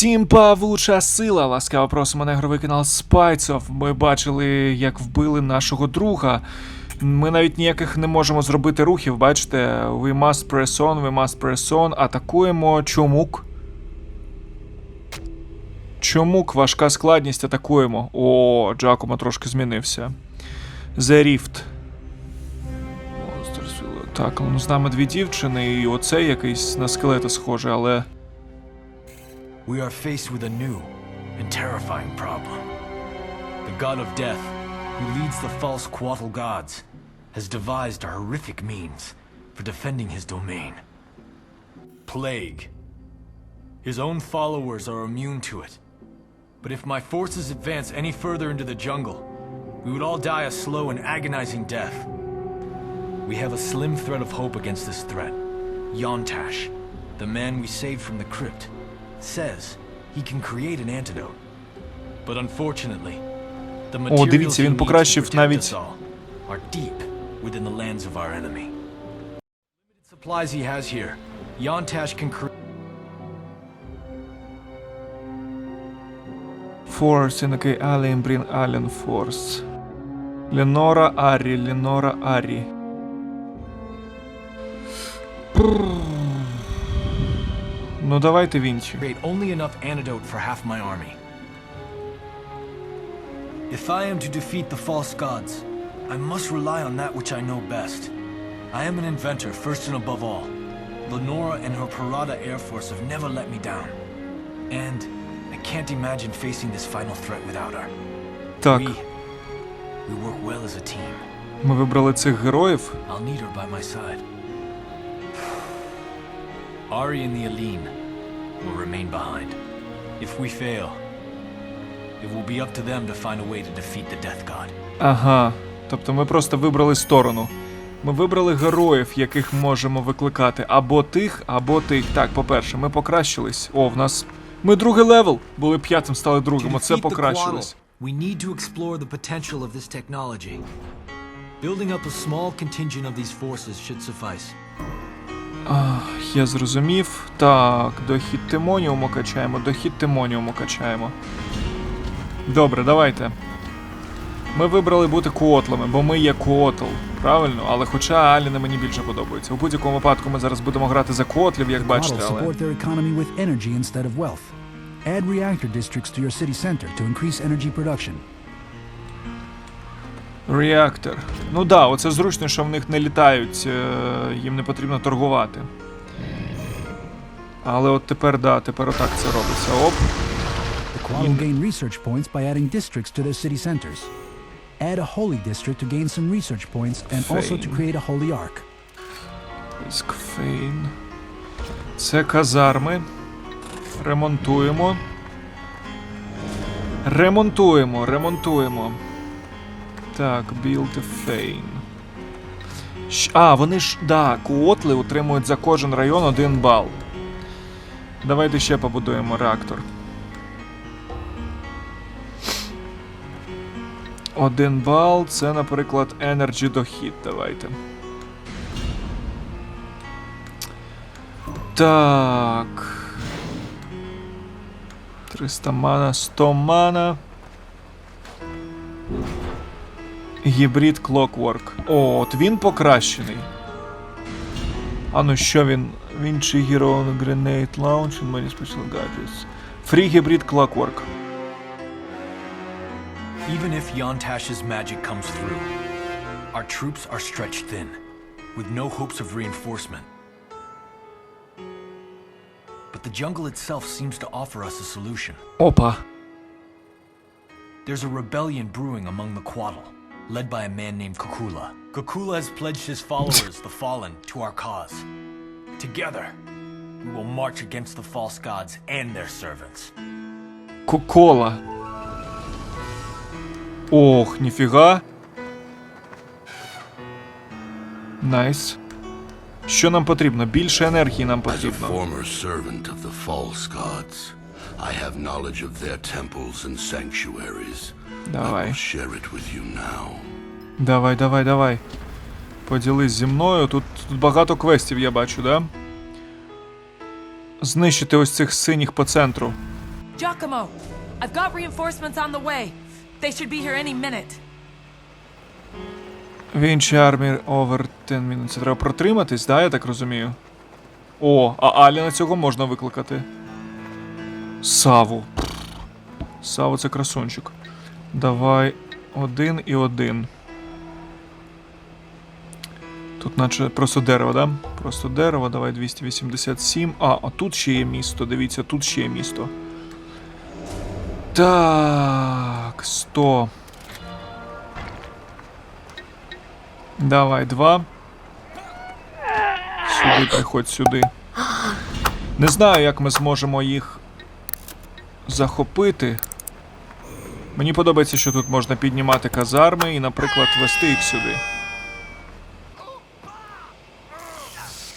Всім павуча сила! Ласкаво просимо на ігровий канал Спайцов. Ми бачили, як вбили нашого друга. Ми навіть ніяких не можемо зробити рухів, бачите? We must press on, we must press on. Атакуємо чомук. Чомук, важка складність, атакуємо. О, Джакомо трошки змінився. The Rift. Так, ну з нами дві дівчини, і оцей якийсь на скелета схожий, але. We are faced with a new and terrifying problem. The god of death, who leads the false Quattle gods, has devised a horrific means for defending his domain. Plague. His own followers are immune to it. But if my forces advance any further into the jungle, we would all die a slow and agonizing death. We have a slim thread of hope against this threat. Yontash, the man we saved from the crypt, says he can create an antidote. But unfortunately, the materials дивіться, he він needs to покращив protect навіть- us all are deep within the lands of our enemy. Limited supplies he has here, Yontash can create Force, який Alien Bring Alien Force. Ленора Арі, Ленора Арі. Прррр. Ну давайте Вінчі. only enough antidote for half my army. If I am to defeat the false gods, I must rely on that which I know best. I am an inventor first and above all. Lenora and her Parada Air Force have never let me down. And I can't imagine facing this final threat without her. Так, We, we work well as a team. ми вибрали цих героїв. I'll need her by my side. Ari and the Aline Will remain behind. If we fail, it will be up to them to find a way to defeat the Death God. Ага. Тобто ми просто вибрали сторону. Ми вибрали героїв, яких можемо викликати або тих, або тих. Так, по-перше, ми покращились. О, в нас. Ми другий левел. Були п'ятим, стали другим. Оце покращилось. we need to explore the potential of this technology. Building up a small contingent of these forces should suffice. Я зрозумів. Так, дохід Тимоніуму качаємо, дохід Тимоніуму качаємо. Добре, давайте. Ми вибрали бути куотлами, бо ми є куотл. Правильно, але хоча Аліни мені більше подобаються. У будь-якому випадку ми зараз будемо грати за куотлів, як бачите, але. support their economy with energy instead of wealth. Add reactor districts to your city center to increase energy production. Реактор. Ну да, оце зручно, що в них не літають, е, їм не потрібно торгувати. Але от тепер, да, тепер отак це робиться. Оп. Will gain research points by adding districts to their city centers. Add a holy district to gain some research points and also to create a holy. Скфейн. Це казарми. Ремонтуємо. Ремонтуємо, ремонтуємо. Так, build a Fane. А, вони ж. Да, куотли отримують за кожен район один бал. Давайте ще побудуємо реактор. Один бал це, наприклад, Energy дохід. Давайте. Так. 300 мана, 100 мана. Гібрид Clockwork. О, от він покращений. А ну що він? Він чи Hero on Grenade Launch and many special gadgets. Free Hybrid Clockwork. Even if Yontash's magic comes through, our troops are stretched thin, with no hopes of reinforcement. But the jungle itself seems to offer us a solution. Опа. There's a rebellion brewing among the Quaddle, led by a man named Kukula. Kukula has pledged his followers, the Fallen, to our cause. Together, we will march against the false gods and their servants. Кокола. Ох, ніфіга. Найс. Що нам потрібно? Більше енергії нам As a потрібно. former servant of the false gods, I have knowledge of their temples and sanctuaries. Давай. Давай, давай, давай. Поділись зі мною. Тут, тут багато квестів я бачу, да? Знищити ось цих синіх по центру. Giacomo, I've got reinforcements on the way. They should be here any minute. Vinci Army over 10 minutes. Це треба протриматись, да, я так розумію. О, а Аліна цього можна викликати. Саву. Саву це красунчик. Давай один і один. Тут наче просто дерево, да? Просто дерево, давай 287. А, а тут ще є місто. Дивіться, тут ще є місто. Так, 100. Давай, два. Сюди приходь сюди. Не знаю, як ми зможемо їх захопити. Мені подобається, що тут можна піднімати казарми і, наприклад, вести їх сюди.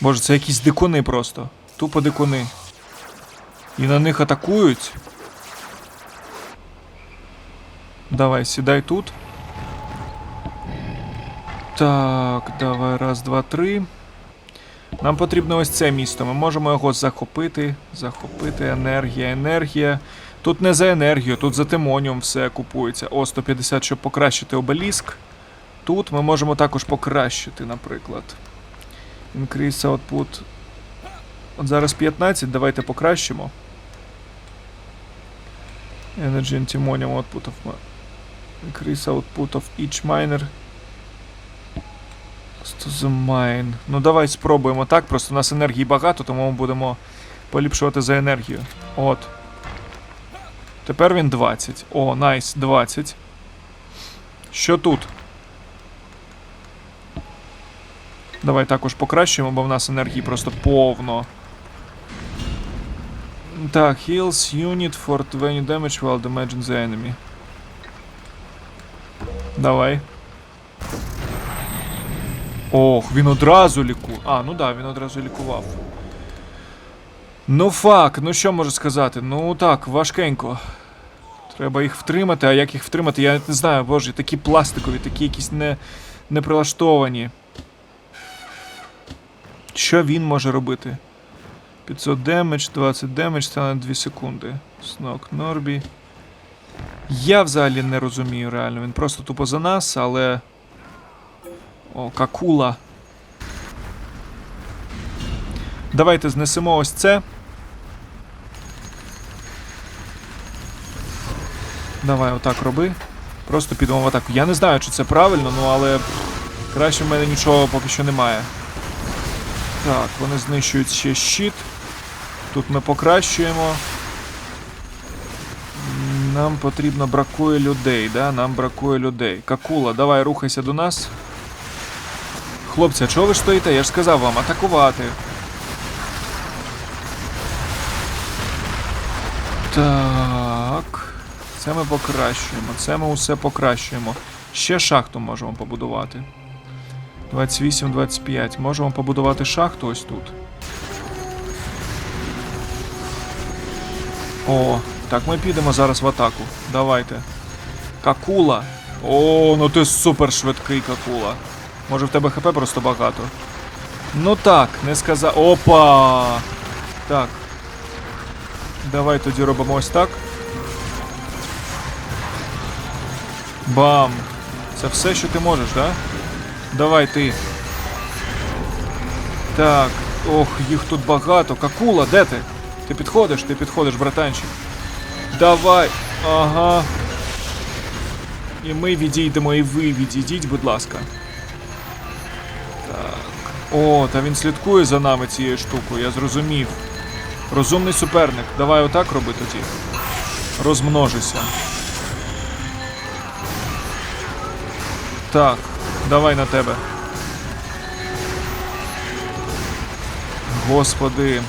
Боже, це якісь дикуни просто. Тупо дикуни. І на них атакують. Давай, сідай тут. Так, давай, раз, два, три. Нам потрібно ось це місто. Ми можемо його захопити. Захопити, енергія, енергія. Тут не за енергію, тут за тимоніум все купується. О, 150, щоб покращити обеліск. Тут ми можемо також покращити, наприклад. Increase output. От зараз 15, давайте покращимо. Energy and Timonium output of Increase output of each miner. To the mine. Ну давай спробуємо так. Просто у нас енергії багато, тому ми будемо поліпшувати за енергію. От. Тепер він 20. О, найс, 20. Що тут? Давай також покращуємо, бо в нас енергії просто повно. Так, heals unit for 20 damage while damaging the enemy. Давай. Ох, він одразу ліку. А, ну да, він одразу лікував. Ну фак, ну що можу сказати? Ну так, важкенько. Треба їх втримати, а як їх втримати, я не знаю, боже, такі пластикові, такі якісь не, не прилаштовані. Що він може робити? 500 демедж, 20 демедж, це на 2 секунди. Снок Норбі. Я взагалі не розумію реально. Він просто тупо за нас, але. О, какула. Давайте знесемо ось це. Давай, отак роби. Просто підемо в атаку. Я не знаю, чи це правильно, ну але краще в мене нічого поки що немає. Так, вони знищують ще щит. Тут ми покращуємо. Нам потрібно бракує людей, да? Нам бракує людей. Какула, давай рухайся до нас. Хлопці, а чого ви стоїте? Я ж сказав вам атакувати. Так. Це ми покращуємо. Це ми усе покращуємо. Ще шахту можемо побудувати. 28-25. Можемо побудувати шахту ось тут. О, так ми підемо зараз в атаку. Давайте. Какула. О, ну ти супер швидкий какула. Може в тебе хп просто багато. Ну так, не сказав. Опа! Так. Давай тоді робимо ось так. Бам! Це все, що ти можеш, да? Давай ти. Так. Ох, їх тут багато. Какула, де ти? Ти підходиш, ти підходиш, братанчик. Давай. Ага. І ми відійдемо, і ви відійдіть, будь ласка. Так. О, та він слідкує за нами цією штукою, я зрозумів. Розумний суперник. Давай отак роби тоді. Розмножися. Так, давай на тебе. Господи.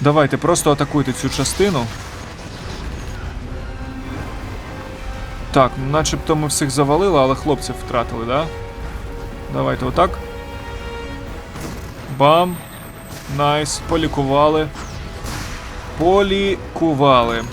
Давайте, просто атакуйте цю частину. Так, ну начебто ми всіх завалили, але хлопців втратили, да? Давайте отак. Бам. Найс. Полікували. Полікували.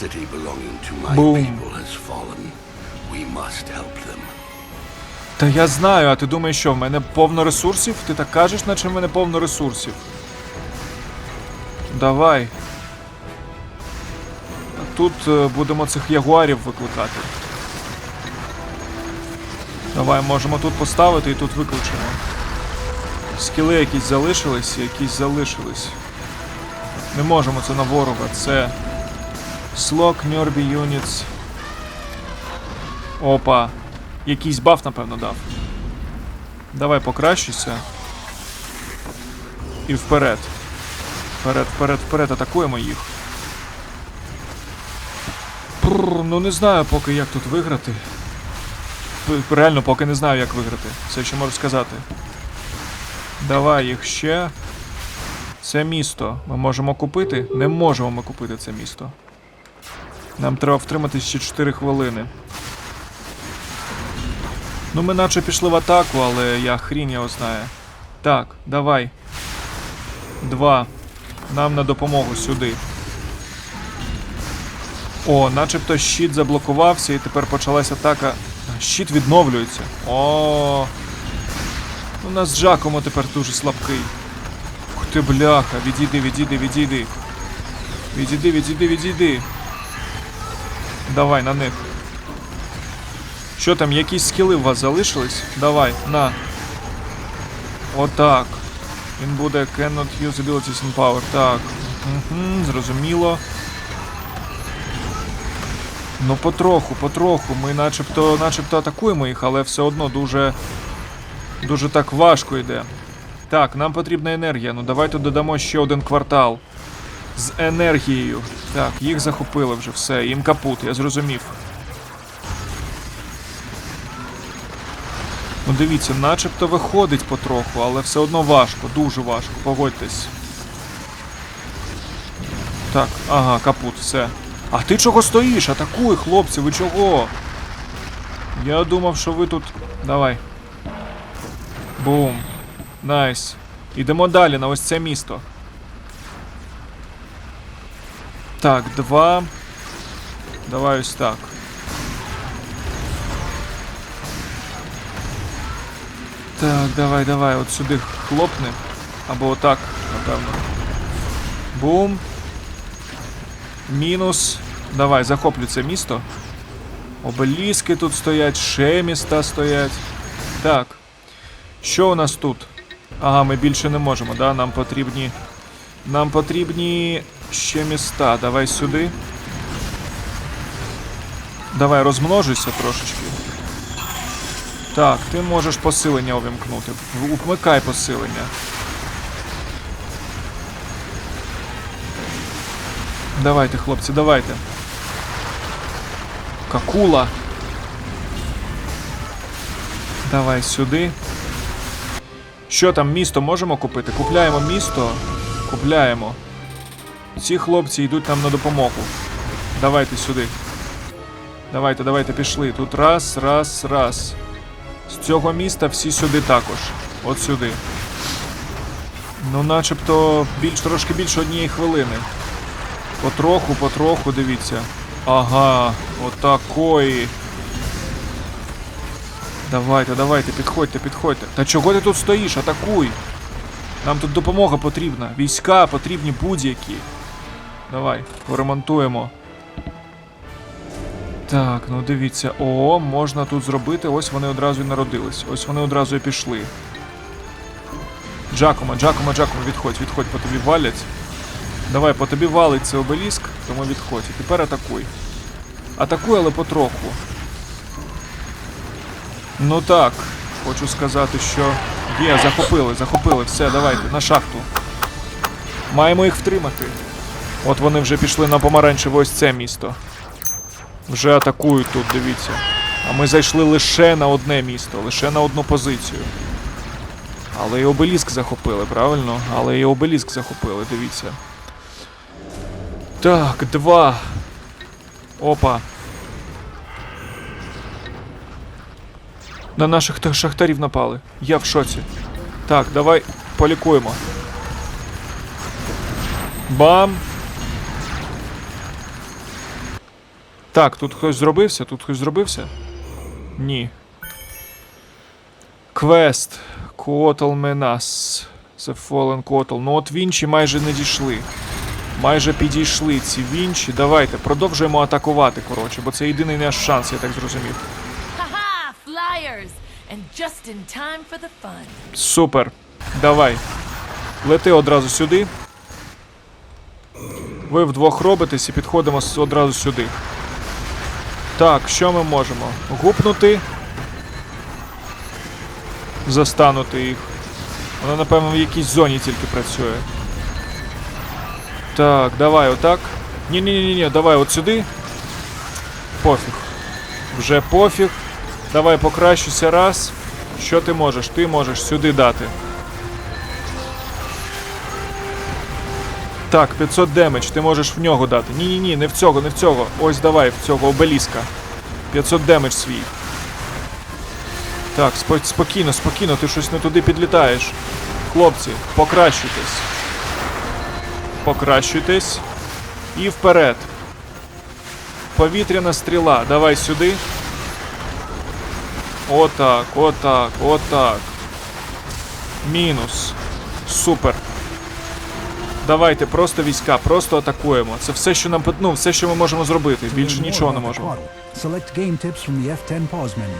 City belonging to my Boom. people has fallen. We must help them. Та я знаю, а ти думаєш, що в мене повно ресурсів? Ти так кажеш, наче в мене повно ресурсів. Давай. А Тут е, будемо цих ягуарів викликати. Давай, можемо тут поставити і тут виключимо. Скіли якісь залишились, якісь залишились. Не можемо це на ворога. Це. Slok Nurby Units. Опа. Якийсь баф, напевно, дав. Давай покращуйся. І вперед. Вперед, вперед, вперед, атакуємо їх. Пррр, ну не знаю поки як тут виграти. Реально, поки не знаю, як виграти. Все ще можу сказати. Давай їх ще. Це місто. Ми можемо купити? Не можемо ми купити це місто. Нам треба втриматись ще 4 хвилини. Ну, ми наче пішли в атаку, але я хрінь його знає. Так, давай. Два. Нам на допомогу сюди. О, начебто щит заблокувався і тепер почалась атака. Щит відновлюється. О. У нас Джакомо тепер дуже слабкий. Ух ти, бляха, відійди, відійди, відійди. Відійди, відійди, відійди. Давай на них. Що там, якісь скіли у вас залишились? Давай, на. Отак. Він буде cannot use abilities in power. Так. Угу, зрозуміло. Ну, потроху, потроху. Ми начебто, начебто атакуємо їх, але все одно дуже. Дуже так важко йде. Так, нам потрібна енергія. Ну давайте додамо ще один квартал. З енергією. Так, їх захопили вже все. Їм капут, я зрозумів. Ну дивіться, начебто виходить потроху, але все одно важко, дуже важко, погодьтесь. Так, ага, капут, все. А ти чого стоїш? Атакуй, хлопці, ви чого? Я думав, що ви тут. Давай. Бум. Найс. Ідемо далі на ось це місто. Так, два. Давай ось так. Так, давай, давай, от сюди хлопни. Або отак, напевно. Бум. Мінус. Давай, захоплю це місто. Обеліски тут стоять, ще міста стоять. Так. Що у нас тут? Ага, ми більше не можемо, да? Нам потрібні. Нам потрібні ще міста. Давай сюди. Давай розмножуйся трошечки. Так, ти можеш посилення увімкнути. Вмикай посилення. Давайте, хлопці, давайте. Какула. Давай сюди. Що там, місто можемо купити? Купляємо місто. Купляємо. Ці хлопці йдуть нам на допомогу. Давайте сюди. Давайте, давайте, пішли. Тут раз, раз, раз. З цього міста всі сюди також. От сюди. Ну, начебто, більш трошки більше однієї хвилини. Потроху, потроху, дивіться. Ага, отакої. Давайте, давайте, підходьте, підходьте. Та чого ти тут стоїш? Атакуй! Нам тут допомога потрібна. Війська потрібні будь-які. Давай, поремонтуємо. Так, ну дивіться. О, можна тут зробити. Ось вони одразу і народились. Ось вони одразу і пішли. Джакома, Джакома, Джакома, відходь, відходь, по тобі валять. Давай, по тобі валить цей обеліск, тому відходь. І тепер атакуй. Атакуй, але потроху. Ну так, хочу сказати, що. Є, захопили, захопили, все, давайте, на шахту. Маємо їх втримати. От вони вже пішли на помаранчеве ось це місто. Вже атакують тут, дивіться. А ми зайшли лише на одне місто, лише на одну позицію. Але і обеліск захопили, правильно? Але і обеліск захопили, дивіться. Так, два. Опа. На наших шахтарів напали. Я в шоці. Так, давай полікуємо. Бам! Так, тут хтось зробився? Тут хтось зробився? Ні. Квест. Котл Менас. The Fallen Котл. Ну от вінчі майже не дійшли. Майже підійшли ці вінчі. Давайте, продовжуємо атакувати, коротше, бо це єдиний наш шанс, я так зрозумів. Супер. Давай. Лети одразу сюди. Ви вдвох робитесь і підходимо одразу сюди. Так, що ми можемо? Гупнути. Застанути їх. Воно, напевно, в якійсь зоні тільки працює. Так, давай отак. Ні-ні-ні, давай от сюди. Пофіг. Вже пофіг. Давай покращуся раз. Що ти можеш? Ти можеш сюди дати. Так, 500 демедж, ти можеш в нього дати. Ні, ні, ні, не в цього, не в цього. Ось давай, в цього обеліска. 500 демедж свій. Так, спо- спокійно, спокійно, ти щось не туди підлітаєш. Хлопці, покращуйтесь. Покращуйтесь. І вперед. Повітряна стріла. Давай сюди. Отак, отак, отак. Мінус. Супер. Давайте, просто війська, просто атакуємо. Це все, що нам ну, все, що ми можемо зробити. Більше нічого не можемо. Quaddle, Select game tips from the F10 pause menu.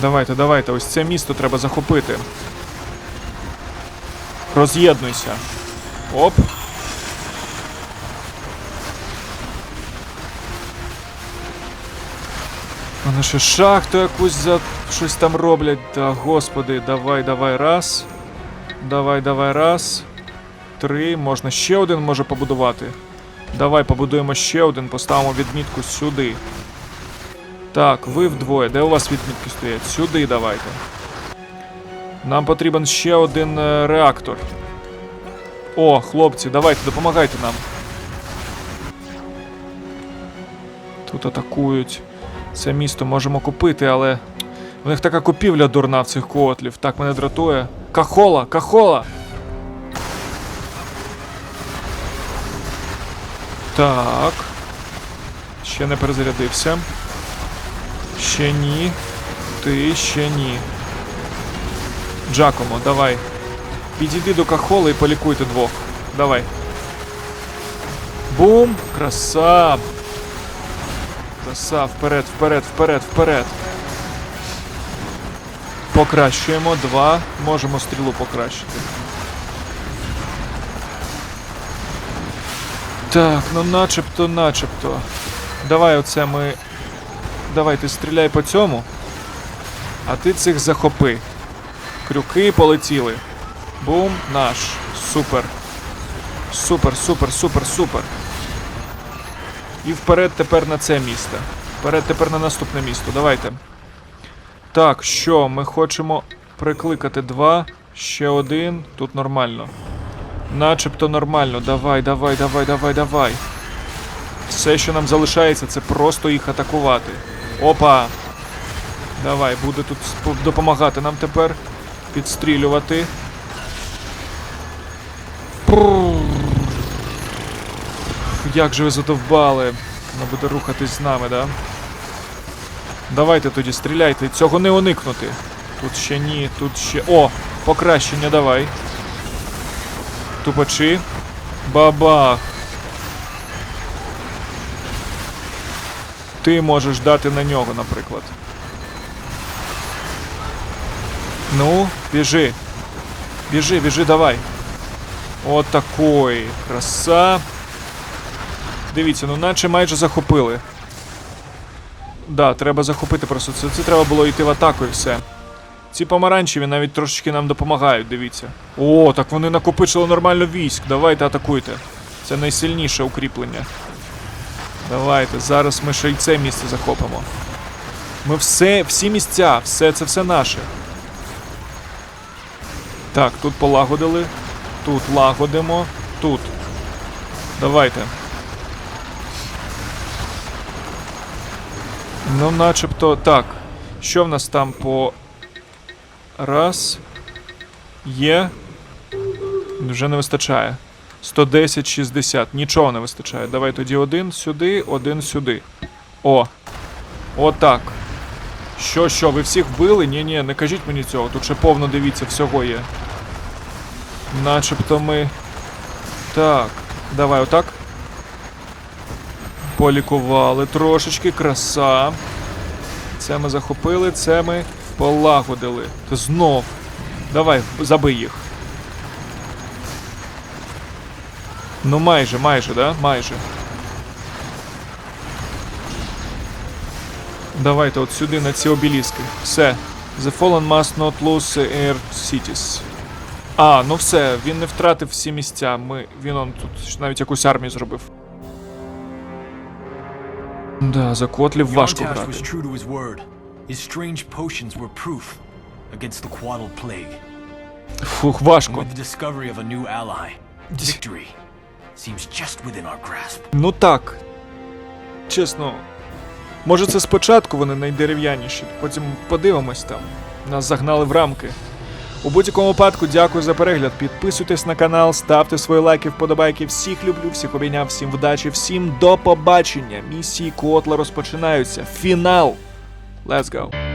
Давайте, давайте, ось це місто треба захопити. Роз'єднуйся. Оп. Вони ще шахту якусь за щось там роблять. Та господи, давай, давай, раз. Давай, давай, раз. Три. Можна ще один може побудувати. Давай побудуємо ще один, поставимо відмітку сюди. Так, ви вдвоє. Де у вас відмітки стоять? Сюди давайте. Нам потрібен ще один е, реактор. О, хлопці, давайте, допомагайте нам. Тут атакують. Це місто можемо купити, але. В них така купівля дурна в цих котлів. Так мене дратує. Кахола! Кахола! Так. Ще не перезарядився. Ще ні. Ти ще ні. Джакомо, давай. Підійди до кахоли і полікуйте двох. Давай. Бум! Краса! Краса, вперед, вперед, вперед, вперед. Покращуємо. Два. Можемо стрілу покращити. Так, ну начебто, начебто. Давай оце ми. Давай, ти стріляй по цьому. А ти цих захопи. Крюки полетіли. Бум, наш. Супер. Супер, супер, супер, супер. І вперед тепер на це місто. Вперед тепер на наступне місто. Давайте. Так, що, ми хочемо прикликати два. Ще один. Тут нормально. Начебто нормально. Давай, давай, давай, давай, давай. Все, що нам залишається, це просто їх атакувати. Опа! Давай, буде тут допомагати нам тепер. Підстрілювати. Прррр. Як же ви задовбали. Вона буде рухатись з нами, да? Давайте тоді стріляйте. Цього не уникнути. Тут ще ні, тут ще. О! Покращення давай. Тупачі. Бабах. Ти можеш дати на нього, наприклад. Ну, біжи. Біжи, біжи, давай. Отакої. Краса. Дивіться, ну наче майже захопили. Да, треба захопити просто. Це, це треба було йти в атаку і все. Ці помаранчеві навіть трошечки нам допомагають, дивіться. О, так вони накопичили нормально військ. Давайте атакуйте. Це найсильніше укріплення. Давайте, зараз ми ще й це місце захопимо. Ми все, всі місця, все це все наше. Так, тут полагодили. Тут лагодимо. Тут. Давайте. Ну, начебто так. Що в нас там по. Раз. Є. Вже не вистачає. 110, 60. Нічого не вистачає. Давай тоді один сюди, один сюди. О. Отак. Що, що, ви всіх вбили? Ні, ні, не кажіть мені цього. Тут ще повно дивіться, всього є. Начебто ми. Так, давай отак. Полікували трошечки, краса. Це ми захопили, це ми полагодили. Знов. Давай, забий їх. Ну майже, майже, да? Майже. Давайте от сюди на ці обіліски. Все. The Fallen must not lose air cities. А, ну все, він не втратив всі місця. Ми, він он тут навіть якусь армію зробив. Да, за котлів важко грати. was true to his strange potions were proof against the Quaddle Plague. Фух, важко. with the discovery of a new ally, victory seems just within our grasp. Ну так. Чесно. Може це спочатку вони найдерев'яніші, потім подивимось там. Нас загнали в рамки. У будь-якому випадку дякую за перегляд. Підписуйтесь на канал, ставте свої лайки, вподобайки. Всіх люблю, всіх обійняв, всім вдачі, всім до побачення. Місії Котла розпочинаються. Фінал. Let's go.